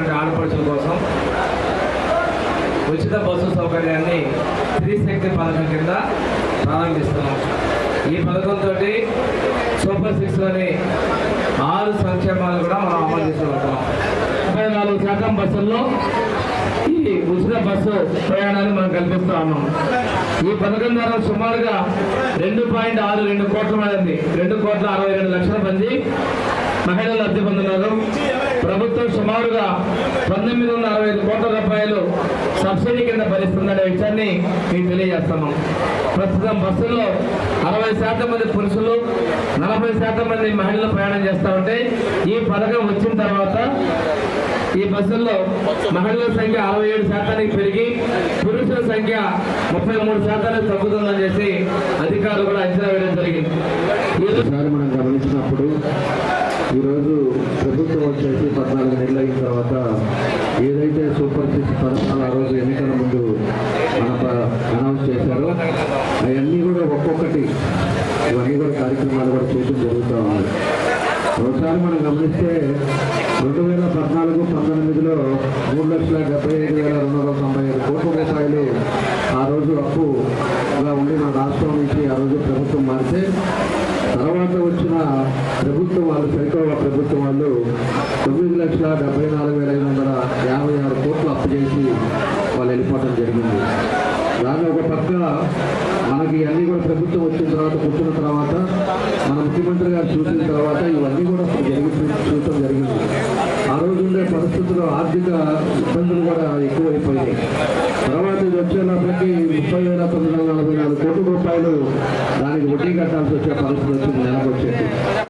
ఉన్నటువంటి ఆడపడుచుల కోసం ఉచిత బస్సు సౌకర్యాన్ని స్త్రీశక్తి పథకం కింద ప్రారంభిస్తున్నాం. ఈ పథకంతో సూపర్ సిక్స్లోని ఆరు సంక్షేమాలు కూడా మనం అమలు చేసుకోగలుగుతాం ముప్పై నాలుగు శాతం బస్సుల్లో ఈ ఉచిత బస్సు ప్రయాణాన్ని మనం కల్పిస్తా ఉన్నాం. ఈ పథకం ద్వారా సుమారుగా రెండు పాయింట్ ఆరు రెండు కోట్ల మంది రెండు కోట్ల అరవై రెండు లక్షల మంది మహిళలు అద్దె పొందున్నారు సుమారుగా పంతొమ్మిది వందల అరవై ఐదు కోట్ల రూపాయలు సబ్సిడీ కింద భరిస్తుందనే విషయాన్ని మీకు తెలియజేస్తున్నాం ప్రస్తుతం బస్సుల్లో అరవై శాతం మంది పురుషులు నలభై శాతం మంది మహిళలు ప్రయాణం చేస్తూ ఉంటే ఈ పథకం వచ్చిన తర్వాత ఈ బస్సుల్లో మహిళల సంఖ్య అరవై ఏడు శాతానికి పెరిగి పురుషుల సంఖ్య ముప్పై మూడు శాతానికి తగ్గుతుందని చెప్పి అధికారులు కూడా అంచనా వేయడం జరిగింది ఈ ఒకసారి మనం గమనించినప్పుడు ఈరోజు ప్రభుత్వం వచ్చేసి పద్నాలుగు నెలలు అయిన తర్వాత ఏదైతే సూపర్ సిక్స్ పథకాలు ఆ రోజు ఎన్నికల ముందు మన అనౌన్స్ చేశారో. అవన్నీ కూడా ఒక్కొక్కటి ఇవన్నీ కూడా కార్యక్రమాలు కూడా చేయడం జరుగుతూ ఉంది. ఒకసారి మనం గమనిస్తే రెండు వేల పద్నాలుగు పంతొమ్మిదిలో మూడు లక్షల డెబ్బై ఐదు వేల రెండు వందల తొంభై ఐదు కోట్ల రూపాయలు ఆ రోజు అలా ఉండి మన రాష్ట్రం నుంచి ఆ రోజు ప్రభుత్వం మారితే తర్వాత వచ్చిన ప్రభుత్వం వాళ్ళు సరికోవ ప్రభుత్వం వాళ్ళు తొమ్మిది లక్షల డెబ్బై నాలుగు వేల ఐదు వందల యాభై ఆరు కోట్లు అప్పు చేసి వాళ్ళు వెళ్ళిపోవడం జరిగింది. దాని ఒక పక్క మనకి అన్నీ కూడా ప్రభుత్వం వచ్చిన తర్వాత కూర్చున్న తర్వాత మన ముఖ్యమంత్రి గారు చూసిన తర్వాత ఇవన్నీ కూడా జరిగి చూడటం జరిగింది. ఆ రోజు ఉండే పరిస్థితుల్లో ఆర్థిక ఇబ్బందులు కూడా ఎక్కువైపోయినాయి. తర్వాత ఇది ముప్పై వేల తొమ్మిది వందల నలభై నాలుగు కోట్ల రూపాయలు దానికి వడ్డీ కట్టాల్సి వచ్చే పరిస్థితి